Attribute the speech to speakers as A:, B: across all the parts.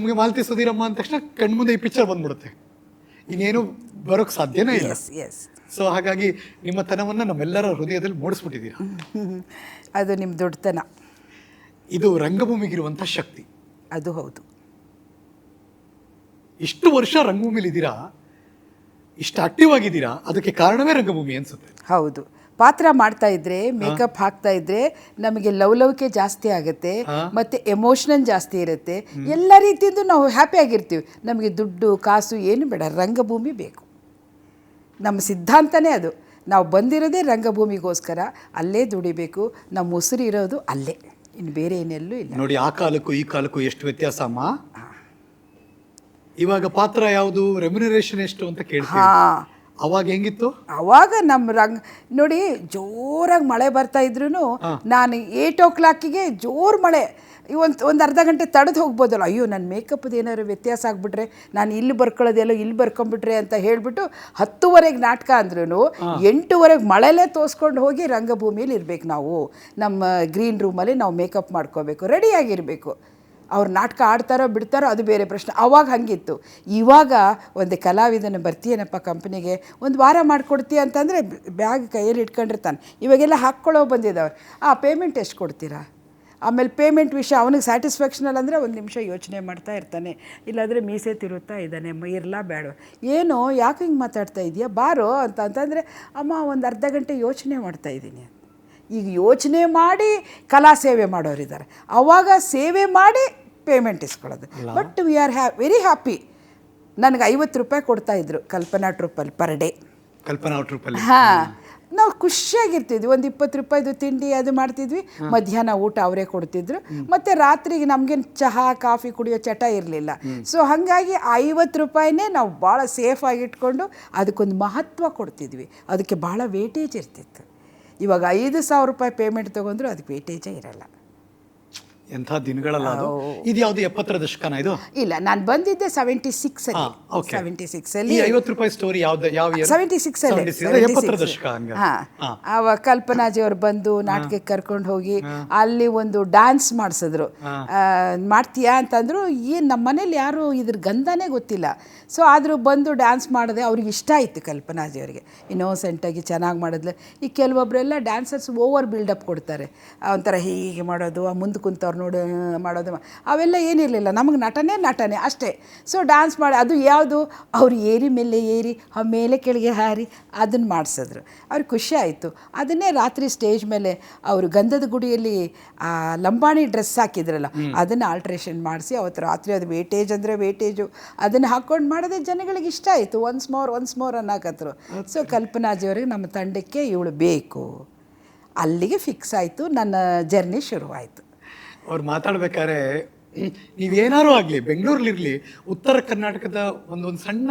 A: ನಮಗೆ ಮಾಲತಿ ಸುಧೀರಮ್ಮ ಅಂದ ತಕ್ಷಣ ಕಣ್ಮುಂದೆ ಈ ಪಿಕ್ಚರ್ ಬಂದ್ಬಿಡುತ್ತೆ. ಇನ್ನೇನು ಬರೋಕ್ಕೆ ಸಾಧ್ಯನೇ ಇಲ್ಲ. ಸೊ ಹಾಗಾಗಿ ನಿಮ್ಮ ತನವನ್ನು ನಮ್ಮೆಲ್ಲರ ಹೃದಯದಲ್ಲಿ ಮೂಡಿಸ್ಬಿಟ್ಟಿದ್ದೀರಾ?
B: ಅದು ನಿಮ್ಮ ದೊಡ್ಡತನ.
A: ಇದು ರಂಗಭೂಮಿಗಿರುವಂಥ ಶಕ್ತಿ.
B: ಅದು ಹೌದು.
A: ಇಷ್ಟು ವರ್ಷ ರಂಗಭೂಮಿಲಿದ್ದೀರಾ ಇಷ್ಟು ಆಕ್ಟಿವ್ ಆಗಿದ್ದೀರಾ ಅದಕ್ಕೆ ಕಾರಣವೇ ರಂಗಭೂಮಿ ಅನ್ಸುತ್ತೆ.
B: ಹೌದು. ಪಾತ್ರ ಮಾಡ್ತಾ ಇದ್ರೆ ಮೇಕಪ್ ಹಾಕ್ತಾ ಇದ್ರೆ ನಮಗೆ ಲವ್ಕೆ ಜಾಸ್ತಿ ಆಗುತ್ತೆ ಮತ್ತೆ ಎಮೋಷನಲ್ ಜಾಸ್ತಿ ಇರುತ್ತೆ. ಎಲ್ಲ ರೀತಿಯಿಂದ ನಾವು ಹ್ಯಾಪಿ ಆಗಿರ್ತೀವಿ. ನಮಗೆ ದುಡ್ಡು ಕಾಸು ಏನು ಬೇಡ ರಂಗಭೂಮಿ ಬೇಕು. ನಮ್ಮ ಸಿದ್ಧಾಂತನೇ ಅದು. ನಾವು ಬಂದಿರೋದೇ ರಂಗಭೂಮಿಗೋಸ್ಕರ ಅಲ್ಲೇ ದುಡಿಬೇಕು. ನಮ್ಮ ಉಸಿರು ಇರೋದು ಅಲ್ಲೇ. ಇನ್ನು ಬೇರೆ ಏನೆಲ್ಲೂ ಇಲ್ಲ.
A: ನೋಡಿ ಆ ಕಾಲಕ್ಕೂ ಈ ಕಾಲಕ್ಕೂ ಎಷ್ಟು ವ್ಯತ್ಯಾಸ ಅಮ್ಮ ಇವಾಗ ಪಾತ್ರ ಯಾವುದು? ರೆಮ್ಯುನರೇಷನ್ ಎಷ್ಟು ಅಂತ ಕೇಳ್ತೀವಿ
B: ಹಾಂ.
A: ಅವಾಗ ಹೆಂಗಿತ್ತು?
B: ಅವಾಗ ನಮ್ಮ ರಂಗ್ ನೋಡಿ ಜೋರಾಗಿ ಮಳೆ ಬರ್ತಾ ಇದ್ರು ನಾನು ಏಟ್ ಓ ಕ್ಲಾಕಿಗೆ ಜೋರು ಮಳೆ. ಒಂದು ಒಂದು ಅರ್ಧ ಗಂಟೆ ತಡೆದು ಹೋಗ್ಬೋದಲ್ಲ ಅಯ್ಯೋ ನನ್ನ ಮೇಕಪ್ದು ಏನಾದ್ರು ವ್ಯತ್ಯಾಸ ಆಗಿಬಿಟ್ರೆ ನಾನು ಇಲ್ಲಿ ಬರ್ಕೊಳ್ಳೋದೆಲ್ಲೋ ಇಲ್ಲಿ ಬರ್ಕೊಂಬಿಟ್ರೆ ಅಂತ ಹೇಳಿಬಿಟ್ಟು ಹತ್ತುವರೆಗೆ ನಾಟಕ ಅಂದ್ರೂ ಎಂಟುವರೆಗೆ ಮಳೆಲೇ ತೋರಿಸ್ಕೊಂಡು ಹೋಗಿ ರಂಗಭೂಮಿಯಲ್ಲಿ ಇರಬೇಕು ನಾವು. ನಮ್ಮ ಗ್ರೀನ್ ರೂಮಲ್ಲಿ ನಾವು ಮೇಕಪ್ ಮಾಡ್ಕೋಬೇಕು ರೆಡಿಯಾಗಿರಬೇಕು ಅವ್ರು ನಾಟಕ ಆಡ್ತಾರೋ ಬಿಡ್ತಾರೋ ಅದು ಬೇರೆ ಪ್ರಶ್ನೆ. ಅವಾಗ ಹಂಗಿತ್ತು. ಇವಾಗ ಒಂದು ಕಲಾವಿದನ ಬರ್ತೀಯನಪ್ಪ ಕಂಪ್ನಿಗೆ, ಒಂದು ವಾರ ಮಾಡಿಕೊಡ್ತೀಯ? ಅಂತಂದರೆ ಬ್ಯಾಗ್ ಕೈಯಲ್ಲಿ ಇಟ್ಕೊಂಡಿರ್ತಾನೆ. ಇವಾಗೆಲ್ಲ ಹಾಕ್ಕೊಳ್ಳೋ ಬಂದಿದ್ದವ್ರು. ಆ ಪೇಮೆಂಟ್ ಎಷ್ಟು ಕೊಡ್ತೀರಾ? ಆಮೇಲೆ ಪೇಮೆಂಟ್ ವಿಷಯ ಅವನಿಗೆ ಸ್ಯಾಟಿಸ್ಫ್ಯಾಕ್ಷನಲ್ ಅಂದರೆ ಒಂದು ನಿಮಿಷ ಯೋಚನೆ ಮಾಡ್ತಾ ಇರ್ತಾನೆ. ಇಲ್ಲಾಂದರೆ ಮೀಸೆ ತಿರುತ್ತಾ ಇದ್ದಾನೆ. ಇರಲ್ಲ ಬೇಡ ಏನು, ಯಾಕೆ ಹಿಂಗೆ ಮಾತಾಡ್ತಾ ಇದೆಯಾ ಬಾರೋ ಅಂತ, ಅಂತಂದರೆ, ಅಮ್ಮ, ಒಂದು ಅರ್ಧ ಗಂಟೆ ಯೋಚನೆ ಮಾಡ್ತಾ ಇದ್ದೀನಿ. ಈಗ ಯೋಚನೆ ಮಾಡಿ ಕಲಾ ಸೇವೆ ಮಾಡೋರಿದ್ದಾರೆ. ಅವಾಗ ಸೇವೆ ಮಾಡಿ payment ಇಸ್ಕೊಳ್ಳೋದು. But we are ha very happy ನನಗೆ ಐವತ್ತು ರೂಪಾಯಿ ಕೊಡ್ತಾ ಇದ್ರು ಕಲ್ಪನಾ ಟ್ರೂಪಲ್ಲಿ ಪರ್ ಡೇ
A: ಕಲ್ಪನಾ ಟ್ರೂಪಲ್ಲಿ
B: ಹಾಂ. ನಾವು ಖುಷಿಯಾಗಿರ್ತಿದ್ವಿ. ಒಂದು ಇಪ್ಪತ್ತು ರೂಪಾಯಿದು ತಿಂಡಿ ಅದು ಮಾಡ್ತಿದ್ವಿ. ಮಧ್ಯಾಹ್ನ ಊಟ ಅವರೇ ಕೊಡ್ತಿದ್ರು. ಮತ್ತು ರಾತ್ರಿಗೆ ನಮಗೇನು ಚಹಾ ಕಾಫಿ ಕುಡಿಯೋ ಚಟ ಇರಲಿಲ್ಲ. ಸೊ ಹಾಗಾಗಿ ಐವತ್ತು ರೂಪಾಯಿನೇ ನಾವು ಭಾಳ ಸೇಫಾಗಿ ಇಟ್ಕೊಂಡು ಅದಕ್ಕೊಂದು ಮಹತ್ವ ಕೊಡ್ತಿದ್ವಿ. ಅದಕ್ಕೆ ಭಾಳ ವೇಟೇಜ್ ಇರ್ತಿತ್ತು. ಇವಾಗ ಐದು ಸಾವಿರ ರೂಪಾಯಿ ಪೇಮೆಂಟ್ ತೊಗೊಂಡ್ರು ಅದಕ್ಕೆ ವೇಟೇಜೇ ಇರಲ್ಲ.
A: ಎಂಥ ದಿನಗಳಲ್ಲ ಅದು? ಇದು ಯಾವುದು ಎಪ್ಪತ್ತರ ದಶಕನ ಇದು?
B: ಇಲ್ಲ ನಾನು ಬಂದಿದ್ದೆ ಸೆವೆಂಟಿ ಸಿಕ್ಸ್ ಅಲ್ಲಿ. ಸೆವೆಂಟಿ ಸಿಕ್ಸ್
A: ಈ
B: ಅಲ್ಲಿ.
A: ಐವತ್ತು ರೂಪಾಯಿ ಸ್ಟೋರಿ ಯಾವ್ದು ಯಾವ?
B: ಸೆವೆಂಟಿ ಸಿಕ್ಸ್ ಅಲ್ಲಿ
A: 76 ಅಂದ್ರೆ ಎಪ್ಪತ್ತರ ದಶಕ ಅವ
B: ಹಾ. ಅವಾಗ ಕಲ್ಪನಾಜಿ ಅವ್ರು ಬಂದು ನಾಟಕಕ್ಕೆ ಕರ್ಕೊಂಡು ಹೋಗಿ ಅಲ್ಲಿ ಒಂದು ಡ್ಯಾನ್ಸ್ ಮಾಡಿಸಿದ್ರು. ಮಾಡ್ತೀಯಾ ಅಂತಂದ್ರು ಏನು ನಮ್ಮ ಮನೇಲಿ ಯಾರು ಇದ್ರ ಗಂಧನೇ ಗೊತ್ತಿಲ್ಲ. ಸೊ ಆದರೂ ಬಂದು ಡ್ಯಾನ್ಸ್ ಮಾಡಿದೆ ಅವ್ರಿಗೆ ಇಷ್ಟ ಆಯಿತು ಕಲ್ಪನಾಜಿ ಅವರಿಗೆ. ಇನ್ನೋಸೆಂಟಾಗಿ ಚೆನ್ನಾಗಿ ಮಾಡಿದ್ಲು. ಈ ಕೆಲವೊಬ್ಬರೆಲ್ಲ ಡ್ಯಾನ್ಸರ್ಸ್ ಓವರ್ ಬಿಲ್ಡಪ್ ಕೊಡ್ತಾರೆ. ಒಂಥರ ಹೀಗೆ ಮಾಡೋದು ಮುಂದೆ ಕುಂತವ್ರು ನೋಡಿ ಮಾಡೋದು ಅವೆಲ್ಲ ಏನಿರಲಿಲ್ಲ. ನಮಗೆ ನಟನೆ ನಟನೆ ಅಷ್ಟೇ. ಸೊ ಡ್ಯಾನ್ಸ್ ಮಾಡಿ ಅದು ಯಾವುದು? ಅವ್ರು ಏರಿ ಮೇಲೆ ಏರಿ ಆ ಮೇಲೆ ಕೆಳಗೆ ಹಾರಿ ಅದನ್ನು ಮಾಡಿಸಿದ್ರು. ಅವ್ರಿಗೆ ಖುಷಿ ಆಯಿತು. ಅದನ್ನೇ ರಾತ್ರಿ ಸ್ಟೇಜ್ ಮೇಲೆ ಅವರು ಗಂಧದ ಗುಡಿಯಲ್ಲಿ ಆ ಲಂಬಾಣಿ ಡ್ರೆಸ್ ಹಾಕಿದ್ರಲ್ಲ ಅದನ್ನು ಆಲ್ಟ್ರೇಷನ್ ಮಾಡಿಸಿ ಅವತ್ತು ರಾತ್ರಿ ಅದು ವೇಟೇಜ್ ಅಂದರೆ ವೇಟೇಜು ಅದನ್ನು ಹಾಕ್ಕೊಂಡು ಮಾಡಿದ್ರೆ ಜನಗಳಿಗೆ ಇಷ್ಟ ಆಯಿತು. ಒನ್ಸ್ ಮೋರ್ ಒನ್ಸ್ ಮೋರ್ ಅನ್ನೋಕತ್ರು. ಸೊ ಕಲ್ಪನಾಜಿಯವ್ರಿಗೆ ನಮ್ಮ ತಂಡಕ್ಕೆ ಇವಳು ಬೇಕು. ಅಲ್ಲಿಗೆ ಫಿಕ್ಸ್ ಆಯಿತು. ನನ್ನ ಜರ್ನಿ ಶುರುವಾಯಿತು.
A: ಅವ್ರು ಮಾತಾಡ್ಬೇಕಾದ್ರೆ ನೀವೇನಾರು ಆಗಲಿ ಬೆಂಗಳೂರಲ್ಲಿ ಉತ್ತರ ಕರ್ನಾಟಕದ ಒಂದೊಂದು ಸಣ್ಣ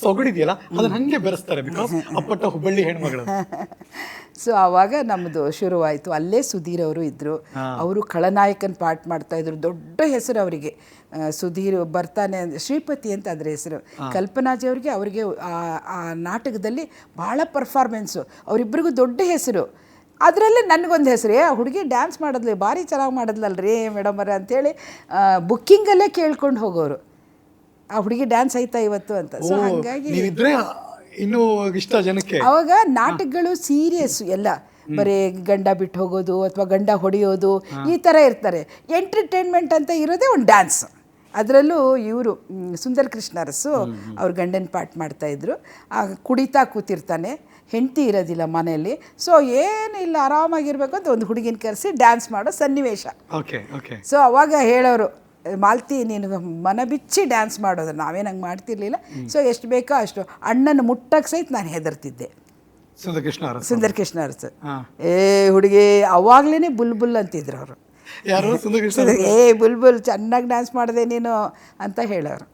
A: ಸೊಗಡಿದೆಯಲ್ಲ ಅದನ್ನ ಹಂಗೆ ಬೆರೆಸ್ತಾರೆ ಬಿಕಾಸ್ ಅಪ್ಪಟ್ಟ ಹುಬ್ಬಳ್ಳಿ ಹೆಣ್ಮಗಳು.
B: ಸೊ ಆವಾಗ ನಮ್ಮದು ಶುರುವಾಯಿತು. ಅಲ್ಲೇ ಸುಧೀರ್ ಅವರು ಇದ್ದರು ಅವರು ಖಳನಾಯಕನ ಪಾಠ ಮಾಡ್ತಾ ಇದ್ರು. ದೊಡ್ಡ ಹೆಸರು ಅವರಿಗೆ. ಸುಧೀರ್ ಬರ್ತಾನೆ ಶ್ರೀಪತಿ ಅಂತ ಅದ್ರ ಹೆಸರು ಕಲ್ಪನಾಜಿ ಅವ್ರಿಗೆ ಅವರಿಗೆ ಆ- ಆ ನಾಟಕದಲ್ಲಿ ಭಾಳ ಪರ್ಫಾರ್ಮೆನ್ಸು ಅವರಿಬ್ಬರಿಗೂ ದೊಡ್ಡ ಹೆಸರು. ಅದರಲ್ಲೇ ನನಗೊಂದು ಹೆಸರು ಏ ಹುಡುಗಿ ಡ್ಯಾನ್ಸ್ ಮಾಡಿದ್ಲಿ ಭಾರಿ ಚೆನ್ನಾಗಿ ಮಾಡಿದ್ಲಲ್ರಿ ಮೇಡಮರ ಅಂಥೇಳಿ ಬುಕ್ಕಿಂಗಲ್ಲೇ ಕೇಳ್ಕೊಂಡು ಹೋಗೋರು. ಆ ಹುಡುಗಿ ಡ್ಯಾನ್ಸ್ ಐತಾ ಇವತ್ತು ಅಂತ. ಸೊ ಹಾಗಾಗಿ
A: ಇನ್ನೂ ಇಷ್ಟ ಜನಕ್ಕೆ?
B: ಅವಾಗ ನಾಟಕಗಳು ಸೀರಿಯಸ್ ಎಲ್ಲ. ಬರೀ ಗಂಡ ಬಿಟ್ಟು ಹೋಗೋದು ಅಥವಾ ಗಂಡ ಹೊಡೆಯೋದು ಈ ಥರ ಇರ್ತಾರೆ. ಎಂಟರ್ಟೈನ್ಮೆಂಟ್ ಅಂತ ಇರೋದೇ ಒಂದು ಡ್ಯಾನ್ಸ್ ಅದರಲ್ಲೂ ಇವರು ಸುಂದರ್ ಕೃಷ್ಣ ಅರಸು ಅವ್ರ ಗಂಡನ ಪಾಠ ಮಾಡ್ತಾಯಿದ್ರು ಆಗ ಕುಡಿತಾ ಕೂತಿರ್ತಾನೆ ಹೆಂಡತಿ ಇರೋದಿಲ್ಲ ಮನೆಯಲ್ಲಿ. ಸೊ ಏನಿಲ್ಲ ಆರಾಮಾಗಿರ್ಬೇಕು ಅಂತ ಒಂದು ಹುಡುಗಿನ ಕರೆಸಿ ಡ್ಯಾನ್ಸ್ ಮಾಡೋ ಸನ್ನಿವೇಶ.
A: ಓಕೆ ಓಕೆ
B: ಸೊ ಅವಾಗ ಹೇಳೋರು ಮಾಲ್ತಿ ನೀನು ಮನ ಬಿಚ್ಚಿ ಡ್ಯಾನ್ಸ್ ಮಾಡೋದು ನಾವೇನು ಹಂಗೆ ಮಾಡ್ತಿರ್ಲಿಲ್ಲ? ಸೊ ಎಷ್ಟು ಬೇಕೋ ಅಷ್ಟು. ಅಣ್ಣನ ಮುಟ್ಟಕ್ಕೆ ಸಹಿತ ನಾನು ಹೆದರ್ತಿದ್ದೆ.
A: ಸುಂದರ ಕೃಷ್ಣ ಅರಸು
B: ಸುಂದರ್ ಕೃಷ್ಣ ಅರಸು ಏ ಹುಡುಗಿ ಅವಾಗ್ಲೇ ಬುಲ್ ಬುಲ್ ಅಂತಿದ್ರು ಅವರು.
A: ಯಾರು
B: ಏ ಬುಲ್ ಬುಲ್ ಚೆನ್ನಾಗಿ ಡ್ಯಾನ್ಸ್ ಮಾಡಿದೆ ನೀನು ಅಂತ ಹೇಳೋರು.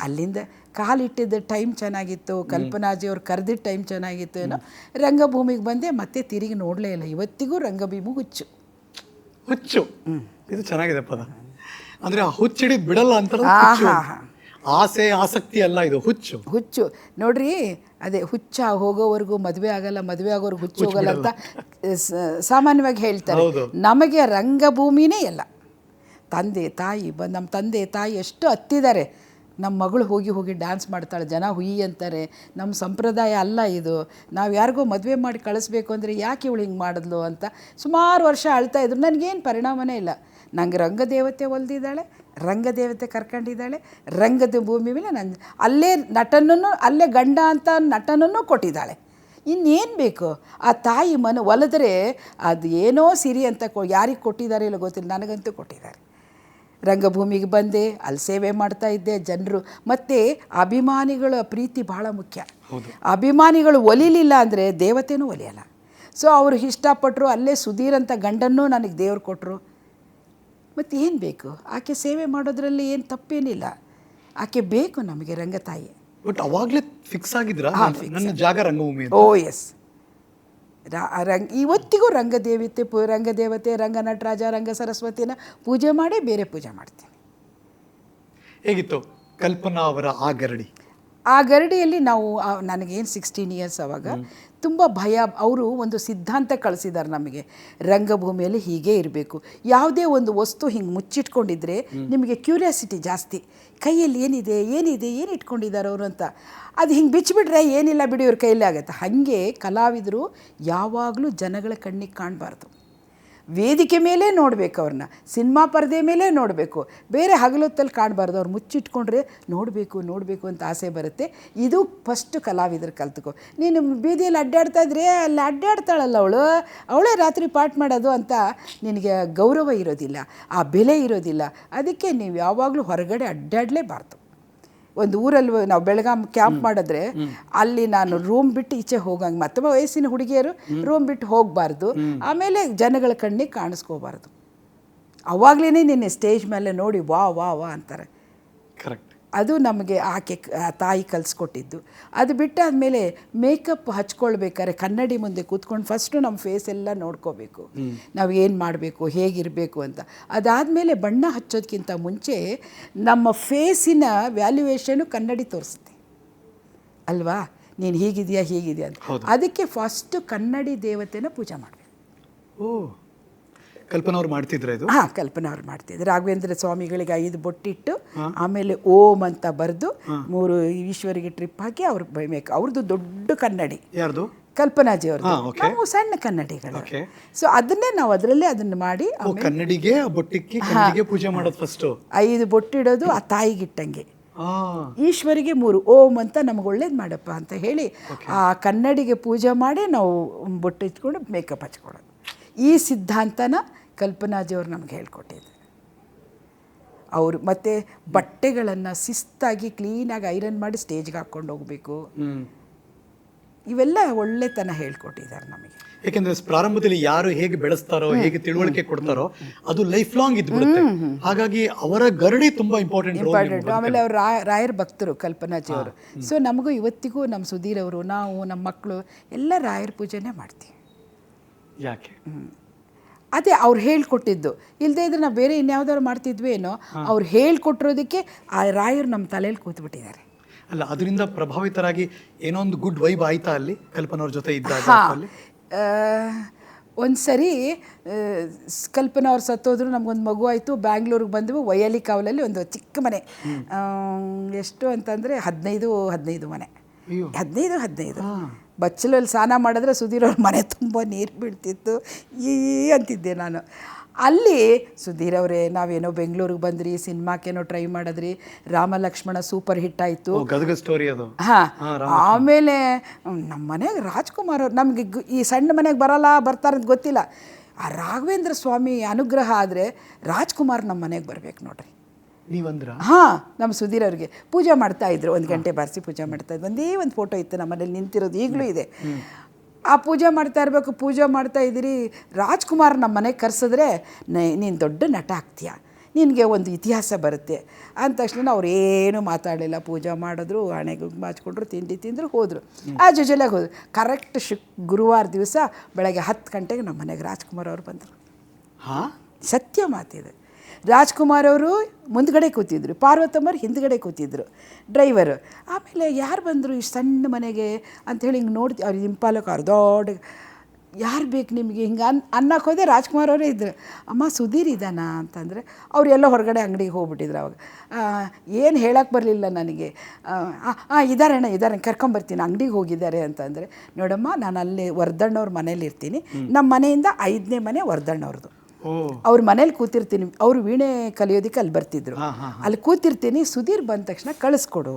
B: ಅಲ್ಲಿಂದ ಕಾಲಿಟ್ಟಿದ್ದ ಟೈಮ್ ಚೆನ್ನಾಗಿತ್ತು ಕಲ್ಪನಾಜಿ ಅವ್ರು ಕರೆದಿದ್ದ ಟೈಮ್ ಚೆನ್ನಾಗಿತ್ತು ಏನೋ. ರಂಗಭೂಮಿಗೆ ಬಂದೆ ಮತ್ತೆ ತಿರುಗಿ ನೋಡಲೇ ಇಲ್ಲ. ಇವತ್ತಿಗೂ ರಂಗಭೂಮಿ ಹುಚ್ಚು.
A: ಹುಚ್ಚು. ಇದು ಚೆನ್ನಾಗಿದೆ ಪದ. ಅಂದರೆ ಆ ಹುಚ್ಚಿಡಿ ಬಿಡಲ್ಲ ಅಂತ. ಆಸೆ ಆಸಕ್ತಿ ಅಲ್ಲ ಇದು ಹುಚ್ಚು.
B: ಹುಚ್ಚು. ನೋಡ್ರಿ ಅದೇ ಹುಚ್ಚ ಹೋಗೋವರೆಗೂ ಮದುವೆ ಆಗಲ್ಲ ಮದುವೆ ಆಗೋರ್ಗು ಹುಚ್ಚು ಹೋಗಲ್ಲ ಅಂತ ಸಾಮಾನ್ಯವಾಗಿ ಹೇಳ್ತಾರೆ. ನಮಗೆ ರಂಗಭೂಮಿನೇ ಇಲ್ಲ. ತಂದೆ ತಾಯಿ ಬ ನಮ್ಮ ತಂದೆ ತಾಯಿ ಎಷ್ಟು ಹತ್ತಿದ್ದಾರೆ. ನಮ್ಮ ಮಗಳು ಹೋಗಿ ಹೋಗಿ ಡ್ಯಾನ್ಸ್ ಮಾಡ್ತಾಳೆ ಜನ ಹುಯಿ ಅಂತಾರೆ. ನಮ್ಮ ಸಂಪ್ರದಾಯ ಅಲ್ಲ ಇದು. ನಾವು ಯಾರಿಗೋ ಮದುವೆ ಮಾಡಿ ಕಳಿಸ್ಬೇಕು ಅಂದರೆ ಯಾಕೆ ಇವಳು ಹಿಂಗೆ ಮಾಡಿದ್ಲು ಅಂತ ಸುಮಾರು ವರ್ಷ ಅಳ್ತಾ ಇದ್ರು. ನನಗೇನು ಪರಿಣಾಮನೇ ಇಲ್ಲ. ನಂಗೆ ರಂಗದೇವತೆ ಒಲ್ದಿದ್ದಾಳೆ ರಂಗದೇವತೆ ಕರ್ಕೊಂಡಿದ್ದಾಳೆ ರಂಗದ ಭೂಮಿ ಮೇಲೆ ನನ್ನ ಅಲ್ಲೇ ನಟನನ್ನು ಅಲ್ಲೇ ಗಂಡ ಅಂತ ನಟನನ್ನು ಕೊಟ್ಟಿದ್ದಾಳೆ. ಇನ್ನೇನು ಬೇಕು? ಆ ತಾಯಿ ಮನ ಒಲಿದ್ರೆ ಅದು ಏನೋ ಸಿರಿ ಅಂತ ಕೊ ಯಾರಿಗೆ ಕೊಟ್ಟಿದ್ದಾರೆ ಇಲ್ಲ ಗೊತ್ತಿಲ್ಲ ನನಗಂತೂ ಕೊಟ್ಟಿದ್ದಾರೆ. ರಂಗಭೂಮಿಗೆ ಬಂದೆ ಅಲ್ಲಿ ಸೇವೆ ಮಾಡ್ತಾ ಇದ್ದೆ ಜನರು. ಮತ್ತು ಅಭಿಮಾನಿಗಳ ಪ್ರೀತಿ ಭಾಳ ಮುಖ್ಯ. ಅಭಿಮಾನಿಗಳು ಒಲಿಲಿಲ್ಲ ಅಂದರೆ ದೇವತೆನೂ ಒಲಿಯಲ್ಲ. ಸೊ ಅವರು ಇಷ್ಟಪಟ್ಟರು ಅಲ್ಲೇ ಸುಧೀರ್ ಅಂತ ಗಂಡನ್ನೂ ನನಗೆ ದೇವ್ರು ಕೊಟ್ಟರು ಮತ್ತು ಏನು ಬೇಕು? ಆಕೆ ಸೇವೆ ಮಾಡೋದ್ರಲ್ಲಿ ಏನು ತಪ್ಪೇನಿಲ್ಲ. ಆಕೆ ಬೇಕು ನಮಗೆ ರಂಗತಾಯಿ
A: ಬಟ್ ಅವಾಗ್ಲೇ ಫಿಕ್ಸ್ ಆಗಿದ್ರ? ನನ್ನ ಜಾಗ ರಂಗಭೂಮಿ
B: ಓ ಎಸ್ ರಂಗ ಇವತ್ತಿಗೂ ರಂಗದೇವತೆ ಪು ರಂಗದೇವತೆ ರಂಗ ನಟರಾಜ ರಂಗ ಸರಸ್ವತಿನ ಪೂಜೆ ಮಾಡಿ ಬೇರೆ ಪೂಜೆ ಮಾಡ್ತೀನಿ.
A: ಹೇಗಿತ್ತು? ಕಲ್ಪನಾ ಅವರ ಆ ಗರಡಿ.
B: ಆ ಗರಡಿಯಲ್ಲಿ ನಾವು ನನಗೇನು ಸಿಕ್ಸ್ಟೀನ್ ಇಯರ್ಸ್ ಅವಾಗ ತುಂಬ ಭಯ ಅವರು ಒಂದು ಸಿದ್ಧಾಂತ ಕಳಿಸಿದ್ದಾರೆ ನಮಗೆ. ರಂಗಭೂಮಿಯಲ್ಲಿ ಹೀಗೆ ಇರಬೇಕು. ಯಾವುದೇ ಒಂದು ವಸ್ತು ಹಿಂಗೆ ಮುಚ್ಚಿಟ್ಕೊಂಡಿದ್ರೆ ನಿಮಗೆ ಕ್ಯೂರಿಯಾಸಿಟಿ ಜಾಸ್ತಿ. ಕೈಯಲ್ಲಿ ಏನಿದೆ ಏನಿದೆ ಏನು ಇಟ್ಕೊಂಡಿದ್ದಾರೆ ಅವರು ಅಂತ. ಅದು ಹಿಂಗೆ ಬಿಚ್ಚಿಬಿಟ್ರೆ ಏನಿಲ್ಲ ಬಿಡಿ ಇವ್ರ ಕೈಯಲ್ಲಿ ಆಗುತ್ತೆ. ಹಾಗೆ ಕಲಾವಿದರು ಯಾವಾಗಲೂ ಜನಗಳ ಕಣ್ಣಿಗೆ ಕಾಣಬಾರ್ದು. ವೇದಿಕೆ ಮೇಲೆ ನೋಡಬೇಕು ಅವ್ರನ್ನ. ಸಿನಿಮಾ ಪರದೆ ಮೇಲೆ ನೋಡಬೇಕು. ಬೇರೆ ಹಗಲೊತ್ತಲ್ಲಿ ಕಾಣಬಾರ್ದು. ಅವ್ರು ಮುಚ್ಚಿಟ್ಕೊಂಡ್ರೆ ನೋಡಬೇಕು ನೋಡಬೇಕು ಅಂತ ಆಸೆ ಬರುತ್ತೆ. ಇದು ಫಸ್ಟ್ ಕಲಾವಿದರು ಕಲ್ತ್ಕೊ. ನೀನು ಬೀದಿಯಲ್ಲಿ ಅಡ್ಡಾಡ್ತಾ ಇದ್ರೆ ಅಲ್ಲಿ ಅಡ್ಡಾಡ್ತಾಳಲ್ಲ ಅವಳು? ಅವಳೇ ರಾತ್ರಿ ಪಾಠ ಮಾಡೋದು ಅಂತ ನಿನಗೆ ಗೌರವ ಇರೋದಿಲ್ಲ. ಆ ಬೆಲೆ ಇರೋದಿಲ್ಲ. ಅದಕ್ಕೆ ನೀವು ಯಾವಾಗಲೂ ಹೊರಗಡೆ ಅಡ್ಡಾಡಲೇಬಾರ್ದು. ಒಂದು ಊರಲ್ಲಿ ನಾವು ಬೆಳಗಾಂ ಕ್ಯಾಂಪ್ ಮಾಡಿದ್ರೆ ಅಲ್ಲಿ ನಾನು ರೂಮ್ ಬಿಟ್ಟು ಈಚೆ ಹೋಗಂಗೆ ಮತ್ತೆ ವಯಸ್ಸಿನ ಹುಡುಗಿಯರು ರೂಮ್ ಬಿಟ್ಟು ಹೋಗಬಾರ್ದು. ಆಮೇಲೆ ಜನಗಳ ಕಣ್ಣಿಗೆ ಕಾಣಿಸ್ಕೋಬಾರ್ದು. ಅವಾಗ್ಲೇ ನಿನ್ನೆ ಸ್ಟೇಜ್ ಮೇಲೆ ನೋಡಿ ವಾ ವಾ ವಾ ಅಂತಾರೆ.
A: ಕರೆಕ್ಟ್
B: ಅದು ನಮಗೆ ಆಕೆ ತಾಯಿ ಕಲಿಸ್ಕೊಟ್ಟಿದ್ದು. ಅದು ಬಿಟ್ಟಾದ್ಮೇಲೆ ಮೇಕಪ್ ಹಚ್ಕೊಳ್ಬೇಕಾದ್ರೆ ಕನ್ನಡಿ ಮುಂದೆ ಕೂತ್ಕೊಂಡು ಫಸ್ಟು ನಮ್ಮ ಫೇಸ್ ಎಲ್ಲ ನೋಡ್ಕೋಬೇಕು. ನಾವು ಏನು ಮಾಡಬೇಕು ಹೇಗಿರಬೇಕು ಅಂತ. ಅದಾದಮೇಲೆ ಬಣ್ಣ ಹಚ್ಚೋದಕ್ಕಿಂತ ಮುಂಚೆ ನಮ್ಮ ಫೇಸಿನ ವ್ಯಾಲ್ಯೂಯೇಷನು ಕನ್ನಡಿ ತೋರಿಸುತ್ತೆ. ಅಲ್ವಾ? ನೀನು ಹೀಗಿದೆಯಾ ಹೀಗಿದೆಯಾ ಅಂತ. ಅದಕ್ಕೆ ಫಸ್ಟು ಕನ್ನಡಿ ದೇವತೆನ ಪೂಜೆ ಮಾಡಬೇಕು.
A: ಓ. ಕಲ್ಪನಾ ಅವ್ರು ಮಾಡ್ತಿದ್ರು ಇದು?
B: ಹಾ ಕಲ್ಪನಾ ಅವ್ರು ಮಾಡ್ತಿದ್ರು. ರಾಘವೇಂದ್ರ ಸ್ವಾಮಿಗಳಿಗೆ ಐದು ಬೊಟ್ಟಿಟ್ಟು ಆಮೇಲೆ ಓಂ ಅಂತ ಬರೆದು ಮೂರು ಈಶ್ವರಿಗೆ ಟ್ರಿಪ್ ಹಾಕಿ ಅವ್ರು ಬೈಬೇಕು ಅವ್ರದ್ದು ದೊಡ್ಡ ಕನ್ನಡಿ.
A: ಯಾರ್ದು?
B: ಕಲ್ಪನಾಜಿ ಅವ್ರದ್ದು. ನಾವು ಸಣ್ಣ ಕನ್ನಡಿಗಳು. ಸೊ ಅದನ್ನೇ ನಾವು ಅದರಲ್ಲೇ ಅದನ್ನ ಮಾಡಿ
A: ಕನ್ನಡಿಗೆ ಕನ್ನಡಿಗೆ ಪೂಜೆ ಮಾಡೋದು ಫಸ್ಟ್
B: ಐದು ಬೊಟ್ಟಿಡೋದು ಆ ತಾಯಿಗಿಟ್ಟಂಗೆ. ಈಶ್ವರಿಗೆ ಮೂರು ಓಂ ಅಂತ ನಮ್ಗೆ ಒಳ್ಳೇದು ಮಾಡಪ್ಪ ಅಂತ ಹೇಳಿ ಆ ಕನ್ನಡಿಗೆ ಪೂಜೆ ಮಾಡಿ ನಾವು ಬೊಟ್ಟು ಇಟ್ಕೊಂಡು ಮೇಕಪ್ ಹಚ್ಕೊಳ್ಳೋದು. ಈ ಸಿದ್ಧಾಂತನ ಕಲ್ಪನಾಜಿಯವ್ರು ನಮ್ಗೆ ಹೇಳ್ಕೊಟ್ಟಿದ್ದಾರೆ ಅವರು ಮತ್ತು ಬಟ್ಟೆಗಳನ್ನು ಶಿಸ್ತಾಗಿ ಕ್ಲೀನಾಗಿ ಐರನ್ ಮಾಡಿ ಸ್ಟೇಜ್ಗೆ ಹಾಕ್ಕೊಂಡು ಹೋಗಬೇಕು. ಇವೆಲ್ಲ ಒಳ್ಳೆತನ ಹೇಳ್ಕೊಟ್ಟಿದ್ದಾರೆ ನಮಗೆ.
A: ಯಾಕೆಂದ್ರೆ ಪ್ರಾರಂಭದಲ್ಲಿ ಯಾರು ಹೇಗೆ ಬೆಳೆಸ್ತಾರೋ ಹೇಗೆ ತಿಳುವಳಿಕೆ ಕೊಡ್ತಾರೋ ಅದು ಲೈಫ್ ಲಾಂಗ್ ಇದ್ಬಿಡುತ್ತೆ. ಹಾಗಾಗಿ ಅವರ ಗರಡಿ ತುಂಬಾ ಇಂಪಾರ್ಟೆಂಟ್
B: ಇಂಪಾರ್ಟೆಂಟ್ ಆಮೇಲೆ ಅವರು ರಾಯರ್ ರಾಯರ ಭಕ್ತರು ಕಲ್ಪನಾಜಿ ಅವರು. ಸೊ ನಮಗೂ ಇವತ್ತಿಗೂ ನಮ್ಮ ಸುಧೀರ್ ಅವರು ನಾವು ನಮ್ಮ ಮಕ್ಕಳು ಎಲ್ಲ ರಾಯರ ಪೂಜೆನೇ ಮಾಡ್ತೀವಿ.
A: ಯಾಕೆ?
B: ಅದೇ ಅವ್ರು ಹೇಳ್ಕೊಟ್ಟಿದ್ದು. ಇಲ್ಲದೇ ಇದ್ರೆ ನಾವು ಬೇರೆ ಇನ್ಯಾವ್ದಾದ್ರು ಮಾಡ್ತಿದ್ವಿ ಏನೋ ಅವ್ರು ಹೇಳ್ಕೊಟ್ಟಿರೋದಕ್ಕೆ ಆ ರಾಯರು ನಮ್ಮ ತಲೆಯಲ್ಲಿ ಕೂತ್ಬಿಟ್ಟಿದ್ದಾರೆ.
A: ಅಲ್ಲ ಅದರಿಂದ ಪ್ರಭಾವಿತರಾಗಿ ಏನೋ ಒಂದು ಗುಡ್ ವೈಬ್ ಆಯ್ತಾ ಅಲ್ಲಿ ಕಲ್ಪನವ್ರ ಜೊತೆ ಇದ್ದಾಗ
B: ಒಂದು ಸರಿ ಕಲ್ಪನಾ ಅವ್ರು ಸತ್ತೋದ್ರು ನಮಗೊಂದು ಮಗು ಆಯಿತು ಬ್ಯಾಂಗ್ಳೂರಿಗೆ ಬಂದವು ವಯಲಿ ಕಾವಲಲ್ಲಿ ಒಂದು ಚಿಕ್ಕ ಮನೆ. ಎಷ್ಟು ಅಂತಂದರೆ ಹದಿನೈದು ಹದಿನೈದು ಮನೆ. ಹದಿನೈದು ಹದಿನೈದು. ಬಚ್ಚಲಲ್ಲಿ ಸ್ನಾನ ಮಾಡಿದ್ರೆ ಸುಧೀರ್ ಅವ್ರ ಮನೆ ತುಂಬ ನೀರು ಬೀಳ್ತಿತ್ತು. ಈ ಅಂತಿದ್ದೆ ನಾನು. ಅಲ್ಲಿ ಸುಧೀರ್ ಅವರೇ ನಾವೇನೋ ಬೆಂಗಳೂರಿಗೆ ಬಂದ್ರಿ ಸಿನಿಮಾಕ್ಕೇನೋ ಟ್ರೈ ಮಾಡಿದ್ರಿ ರಾಮ ಲಕ್ಷ್ಮಣ ಸೂಪರ್ ಹಿಟ್ ಆಯಿತು.
A: ಸ್ಟೋರಿ ಅದು.
B: ಹಾಂ ಆಮೇಲೆ ನಮ್ಮ ಮನೆಗೆ ರಾಜ್ಕುಮಾರ್ ಅವ್ರು ನಮಗೆ ಈ ಸಣ್ಣ ಮನೆಗೆ ಬರಲ್ಲ ಬರ್ತಾರಂತ ಗೊತ್ತಿಲ್ಲ. ಆ ರಾಘವೇಂದ್ರ ಸ್ವಾಮಿ ಅನುಗ್ರಹ ಆದರೆ ರಾಜ್ಕುಮಾರ್ ನಮ್ಮ ಮನೆಗೆ ಬರ್ಬೇಕು ನೋಡ್ರಿ.
A: ನೀವಂದ್ರ?
B: ಹಾಂ ನಮ್ಮ ಸುಧೀರ್ ಅವ್ರಿಗೆ. ಪೂಜೆ ಮಾಡ್ತಾ ಇದ್ರು. ಒಂದು ಗಂಟೆ ಬಾರಿಸಿ ಪೂಜೆ ಮಾಡ್ತಾ ಇದ್ರು. ಒಂದೇ ಒಂದು ಫೋಟೋ ಇತ್ತು ನಮ್ಮ ಮನೇಲಿ ನಿಂತಿರೋದು. ಈಗಲೂ ಇದೆ. ಆ ಪೂಜೆ ಮಾಡ್ತಾ ಇರಬೇಕು ಪೂಜೆ ಮಾಡ್ತಾ ಇದ್ದೀರಿ. ರಾಜ್ಕುಮಾರ್ ನಮ್ಮ ಮನೆಗೆ ಕರೆಸಿದ್ರೆ ನೀನು ದೊಡ್ಡ ನಟ ಆಗ್ತೀಯ? ನಿನಗೆ ಒಂದು ಇತಿಹಾಸ ಬರುತ್ತೆ. ಅಂದ ತಕ್ಷಣ ಅವ್ರು ಏನೂ ಮಾತಾಡಲಿಲ್ಲ. ಪೂಜೆ ಮಾಡಿದ್ರು ಹಣೆಗೆ ಮಾಚ್ಕೊಂಡ್ರು ತಿಂಡಿ ತಿಂದರು ಹೋದರು. ಆ ಜೊಜೆಲಾಗ ಹೋದರು. ಕರೆಕ್ಟ್ ಶುಕ್ ಗುರುವಾರ ದಿವಸ ಬೆಳಗ್ಗೆ ಹತ್ತು ಗಂಟೆಗೆ ನಮ್ಮ ಮನೆಗೆ ರಾಜ್ಕುಮಾರ್ ಅವರು ಬಂದರು.
A: ಹಾಂ?
B: ಸತ್ಯ ಮಾತಿದೆ. ರಾಜ್ಕುಮಾರ್ ಅವರು ಮುಂದ್ಗಡೆ ಕೂತಿದ್ರು ಪಾರ್ವತಮ್ಮರು ಹಿಂದ್ಗಡೆ ಕೂತಿದ್ರು ಡ್ರೈವರು. ಆಮೇಲೆ ಯಾರು ಬಂದರು ಇಷ್ಟು ಸಣ್ಣ ಮನೆಗೆ ಅಂಥೇಳಿ ಹಿಂಗೆ ನೋಡ್ತಿ ಅವ್ರಿಗೆ ಇಂಪಾಲಕ್ಕೆ ಅವ್ರು ದೊಡ್ಡ ಯಾರು ಬೇಕು ನಿಮಗೆ? ಹಿಂಗೆ ಅನ್ ಅನ್ನಕ್ಕೆ ಹೋದೆ ರಾಜ್ಕುಮಾರ್ ಅವರೇ ಇದ್ದರು ಅಮ್ಮ ಸುಧೀರ್ ಇದ್ದಾನ ಅಂತಂದರೆ ಅವರೆಲ್ಲ ಹೊರಗಡೆ ಅಂಗಡಿಗೆ ಹೋಗ್ಬಿಟ್ಟಿದ್ರು ಅವಾಗ. ಏನು ಹೇಳಕ್ಕೆ ಬರಲಿಲ್ಲ ನನಗೆ. ಹಾಂ ಇದ್ದಾರೆ ಅಣ್ಣ ಇದ್ದಾರೆ ಕರ್ಕೊಂಬರ್ತೀನಿ ಅಂಗಡಿಗೆ ಹೋಗಿದ್ದಾರೆ ಅಂತಂದರೆ ನೋಡಮ್ಮ ನಾನು ಅಲ್ಲಿ ವರ್ಧಣ್ಣವ್ರ ಮನೇಲಿರ್ತೀನಿ. ನಮ್ಮ ಮನೆಯಿಂದ ಐದನೇ ಮನೆ ವರ್ಧಣ್ಣವ್ರದ್ದು ಅವ್ರ ಮನೇಲಿ ಕೂತಿರ್ತೀನಿ. ಅವರು ವೀಣೆ ಕಲಿಯೋದಕ್ಕೆ ಅಲ್ಲಿ ಬರ್ತಿದ್ರು. ಅಲ್ಲಿ ಕೂತಿರ್ತೀನಿ ಸುಧೀರ್ ಬಂದ ತಕ್ಷಣ ಕಳಿಸ್ಕೊಡು.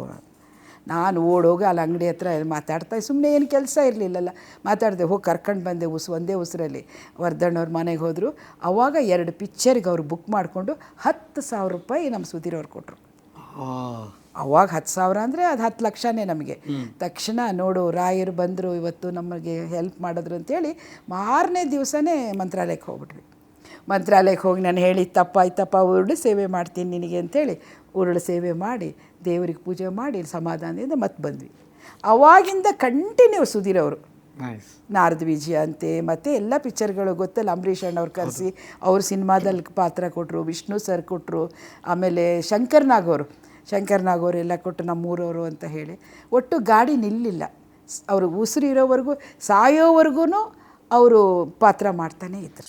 B: ನಾನು ಓಡೋಗಿ ಅಲ್ಲಿ ಅಂಗಡಿ ಹತ್ರ ಮಾತಾಡ್ತಾ ಸುಮ್ಮನೆ ಏನು ಕೆಲಸ ಇರಲಿಲ್ಲಲ್ಲ. ಮಾತಾಡಿದೆ ಹೋಗಿ ಕರ್ಕೊಂಡು ಬಂದೆ ಉಸ್ ಒಂದೇ ಉಸಿರಲ್ಲಿ. ವರ್ಧಣ್ಣವ್ರ ಮನೆಗೆ ಹೋದರು. ಅವಾಗ ಎರಡು ಪಿಕ್ಚರ್ಗೆ ಅವರು ಬುಕ್ ಮಾಡಿಕೊಂಡು ಹತ್ತು ಸಾವಿರ ರೂಪಾಯಿ ನಮ್ಮ ಸುಧೀರ್ ಅವ್ರು ಕೊಟ್ಟರು ಅವಾಗ ಹತ್ತು ಸಾವಿರ ಅಂದರೆ ಅದು ಹತ್ತು ಲಕ್ಷನೇ ನಮಗೆ. ತಕ್ಷಣ ನೋಡು ರಾಯರು ಬಂದರು ಇವತ್ತು ನಮಗೆ ಹೆಲ್ಪ್ ಮಾಡಿದ್ರು ಅಂತೇಳಿ ಮಾರನೇ ದಿವಸನೇ ಮಂತ್ರಾಲಯಕ್ಕೆ ಹೋಗ್ಬಿಟ್ವಿ. ಮಂತ್ರಾಲಯಕ್ಕೆ ಹೋಗಿ ನಾನು ಹೇಳಿ ತಪ್ಪಾಯ್ತಪ್ಪ ಉರುಳು ಸೇವೆ ಮಾಡ್ತೀನಿ ನಿನಗೆ ಅಂತೇಳಿ ಉರುಳು ಸೇವೆ ಮಾಡಿ ದೇವರಿಗೆ ಪೂಜೆ ಮಾಡಿ ಸಮಾಧಾನದಿಂದ ಮತ್ತೆ ಬಂದ್ವಿ. ಅವಾಗಿಂದ ಕಂಟಿನ್ಯೂ ಸುಧೀರ್ ಅವರು. ನಾರದ ವಿಜಯ ಅಂತೆ ಮತ್ತು ಎಲ್ಲ ಪಿಕ್ಚರ್ಗಳು ಗೊತ್ತಲ್ಲ ಅಂಬರೀಷ್ ಅಣ್ಣವ್ರು ಕರೆಸಿ. ಅವ್ರ ಸಿನಿಮಾದಲ್ಲಿ ಪಾತ್ರ ಕೊಟ್ಟರು ವಿಷ್ಣು ಸರ್ ಕೊಟ್ಟರು ಆಮೇಲೆ ಶಂಕರ್ ನಾಗವರು ಶಂಕರ್ ನಾಗ್ ಅವರು ಎಲ್ಲ ಕೊಟ್ಟು ನಮ್ಮೂರವರು ಅಂತ ಹೇಳಿ. ಒಟ್ಟು ಗಾಡಿ ನಿಲ್ಲಿಲ್ಲ. ಅವರು ಉಸಿರು ಇರೋವರೆಗೂ ಸಾಯೋವರೆಗೂ ಅವರು ಪಾತ್ರ ಮಾಡ್ತಾನೆ ಇದ್ರು.